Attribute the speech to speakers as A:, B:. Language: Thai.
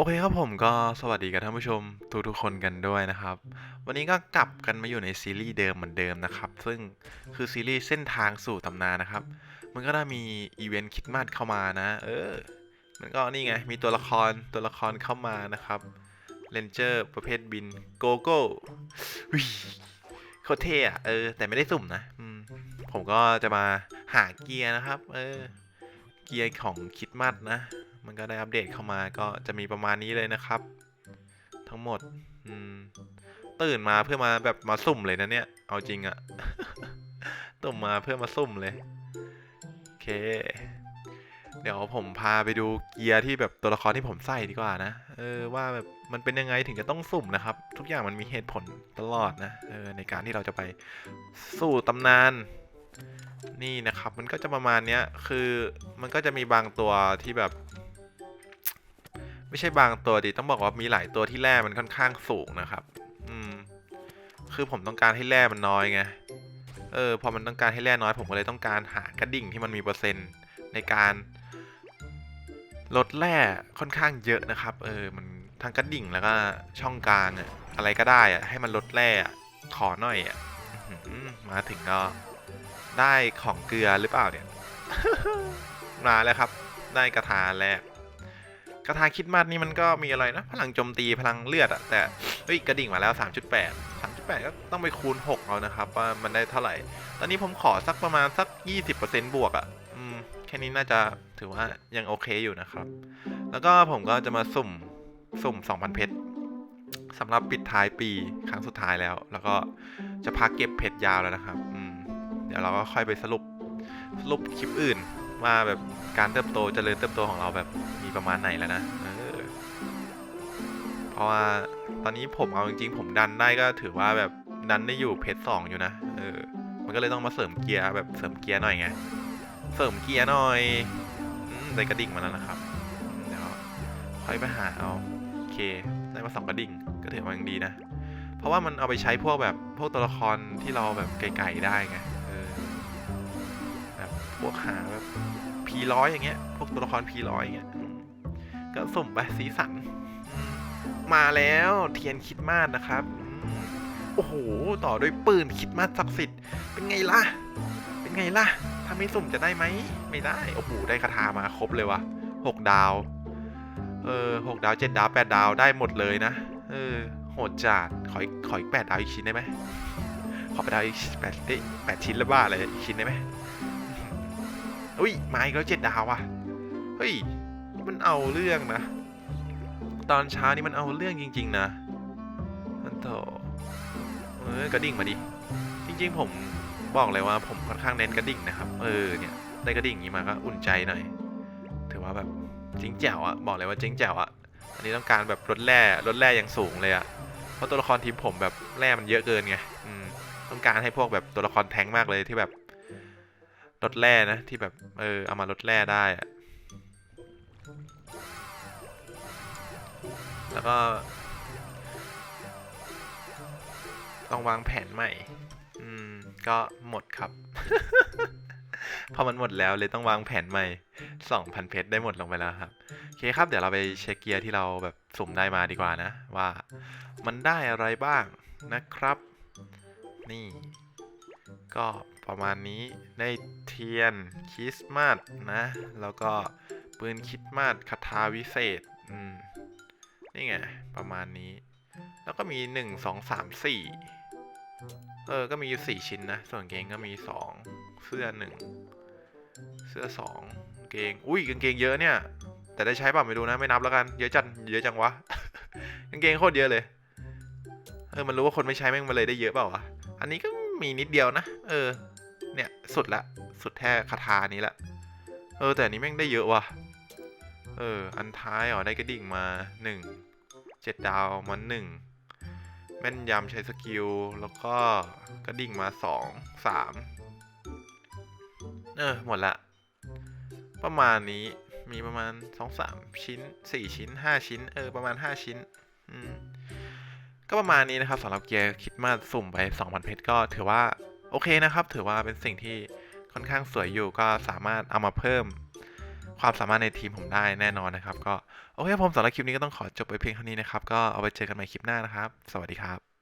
A: โอเคครับผมก็สวัสดีกับท่านผู้ชมทุกๆคนกันด้วยนะครับ วันนี้ก็กลับกันมาอยู่ในซีรีส์เดิมเหมือนเดิมนะครับ ซึ่งคือซีรีส์เส้นทางสู่ตำนานนะครับ มันก็ได้มีอีเวนต์คิดมาสเข้ามานะ เออ มันก็นี่ไง มีตัวละครตัวละครเข้ามานะครับเรนเจอร์ประเภทบินโกโก้วิโคตรเท่อะเออ แต่ไม่ได้สุ่มนะผมก็จะมาหาเกียร์นะครับ เออ เกียร์ของคิดมาสนะ มันก็ได้อัปเดตเข้ามาก็จะมีประมาณนี้เลยนะครับ ทั้งหมดตื่นมาเพื่อมาแบบมาสุ่มเลยนะเนี่ย เอาจริงอะตื่นมาเพื่อมาสุ่มเลย โอเค เดี๋ยวผมพาไปดูเกียร์ที่แบบตัวละครที่ผมใส่ดีกว่านะ เออว่าแบบมันเป็นยังไงถึงจะต้องสุ่มนะครับ ทุกอย่างมันมีเหตุผลตลอดนะเออในการที่เราจะไปสู่ตำนานนี่นะครับ มันก็จะประมาณเนี้ยคือมันก็จะมีบางตัวที่แบบ ไม่ใช่บางตัวดิต้องบอกว่ามีหลายตัวที่แร่มันค่อนข้างสูงนะครับ อืม คือผมต้องการให้แร่มันน้อยไง เออ พอมันต้องการให้แร่น้อย ผมก็เลยต้องการหากระดิ่งที่มันมีเปอร์เซ็นต์ในการลดแร่ค่อนข้างเยอะนะครับ เออ มันทั้งกระดิ่งแล้วก็ช่องกลางอะอะไรก็ได้อะให้มันลดแร่ขอหน่อยอะมาถึงก็ได้ของเกลือหรือเปล่าเนี่ย มาแล้วครับ ได้กระทาแรก กระทาคิดมาสนี่มันก็มีอะไรนะ พลังโจมตีพลังเลือดอะแต่เฮ้ยกระดิ่งมาแล้ว 3.8 3.8 ก็ต้องไปคูณ 6 เอานะครับ ว่ามันได้เท่าไหร่ ตอนนี้ผมขอสักประมาณสัก 20%บวกอะอืมแค่นี้น่าจะถือว่ายังโอเคอยู่นะครับ แล้วก็ผมก็จะมาสุ่มสุ่ม 2,000 เพชรสำหรับปิดท้ายปีครั้งสุดท้ายแล้ว แล้วก็จะพักเก็บเพชรยาวแล้วนะครับ อืม เดี๋ยวเราก็ค่อยไปสรุปสรุปคลิปอื่น ว่าแบบการเติบโตเจริญเติบโตของเราแบบมีประมาณไหนแล้วนะเออเพราะว่าตอนนี้ผมเอาจริงๆผมดันได้ก็ถือว่าแบบดันได้อยู่เพชรสองอยู่นะเออ มันก็เลยต้องมาเสริมเกียร์แบบเสริมเกียร์หน่อยไงเสริมเกียร์หน่อยอได้กระดิ่งมาแล้วนะครับเดี๋ยวค่อยไปหาเอาโอเคได้มาสองกระดิ่งก็ถือว่ายังดีนะ เพราะว่ามันเอาไปใช้พวกแบบพวกตัวละครที่เราแบบไกลๆได้ไง บวกหาแบบพีร้อยอย่างเงี้ย พวกตัวละครพีร้อยอย่างเงี้ยก็สุ่มไปสีสัน มาแล้วเทียนคิดมาสนะครับ โอ้โห ต่อด้วยปืนคิดมาสศักดิ์สิทธิ์ เป็นไงล่ะ เป็นไงล่ะ ถ้าไม่สุ่มจะได้ไหม ไม่ได้ โอ้โห ได้คาถามาครบเลยวะหกดาว เออหกดาวเจ็ดดาวแปดดาวได้หมดเลยนะ เออ โหดจัดขออีกขออีกแปดดาวอีกชิ้นได้ไหมขอแปดดาวอีกแปดเอ้ยแปดชิ้นแล้วบ้าเลยอีกชิ้นได้ไหม อุ้ยมาอีกแล้วเจ็ดดาวอะเฮ้ยมันเอาเรื่องนะ ตอนเช้านี่มันเอาเรื่องจริง ๆ นะนั่นโถเออกระดิ่งมาดิจริง ๆ ผมบอกเลยว่าผมค่อนข้างเน้นกระดิ่งนะครับเออเนี่ยได้กระดิ่งอย่างนี้มาก็อุ่นใจหน่อยถือว่าแบบจิงแจ๋วอะบอกเลยว่าจิงแจ๋วอะอันนี้ต้องการแบบลดแร่ลดแร่อย่างสูงเลยอะเพราะตัวละครทีมผมแบบแร่มันเยอะเกินไงต้องการให้พวกแบบตัวละครแท้งมากเลยที่แบบ ลดแร่นะที่แบบเออเอามาลดแร่ได้อะแล้วก็ ต้องวางแผนใหม่ อืม ก็หมดครับ พอมันหมดแล้วเลยต้องวางแผนใหม่ 2,000 เพชรได้หมดลงไปแล้วครับ โอเคครับ เดี๋ยวเราไปเช็คเกียร์ที่เราแบบสุ่มได้มาดีกว่านะ ว่ามันได้อะไรบ้างนะครับ นี่ ก็ประมาณนี้ได้เทียนคริสต์มาสนะ แล้วก็ปืนคริสต์มาสคาถาวิเศษอืมนี่ไง ประมาณนี้ แล้วก็มีหนึ่งสองสามสี่เออ ก็มีอยู่สี่ชิ้นนะ ส่วนเกงก็มีสองเสื้อหนึ่งเสื้อสองเกง อุ้ยกางเกงเยอะเนี่ย แต่ได้ใช้เปล่าไม่รู้นะ ไม่นับแล้วกัน เยอะจังเยอะจังวะ กางเกงโคตรเยอะเลย เออ มันรู้ว่าคนไม่ใช้แม่งมาเลยได้เยอะเปล่าวะ อันนี้ก็ มีนิดเดียวนะ เออ เนี่ยสุดละ สุดแท้คาถานี้ละ เออ แต่นนี้แม่งได้เยอะว่ะ เออ อันท้ายอ๋อได้กระดิ่งมาหนึ่งเจ็ดดาวมาหนึ่งแม่นยำใช้สกิล แล้วก็กระดิ่งมาสองสามเออ หมดละ ประมาณนี้มีประมาณสองสามชิ้นสี่ชิ้นห้าชิ้น เออ ประมาณห้าชิ้น อืม ก็ประมาณนี้นะครับสำหรับเกียร์คิดมาสุ่มไป 2,000 เพชรก็ถือว่าโอเคนะครับ ถือว่าเป็นสิ่งที่ค่อนข้างสวยอยู่ก็สามารถเอามาเพิ่มความสามารถในทีมผมได้แน่นอนนะครับ ก็โอเคผมสำหรับคลิปนี้ก็ต้องขอจบไปเพียงเท่านี้นะครับ ก็เอาไปเจอกันใหม่คลิปหน้านะครับ สวัสดีครับ